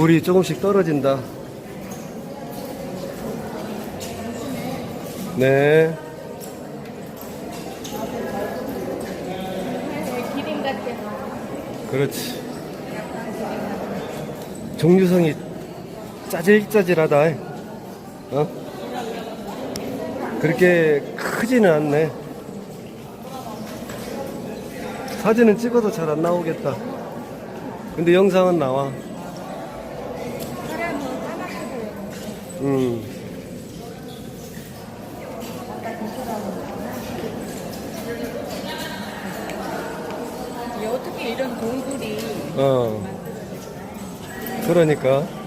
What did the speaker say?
물이 조금씩 떨어진다. 네. 기린 같아. 그렇지. 종류성이 짜질짜질하다. 어? 그렇게 크지는 않네. 사진은 찍어도 잘 안 나오겠다. 근데 영상은 나와. 사람은 까맣게 음. 어떻게 이런 동굴이 어. 그러니까.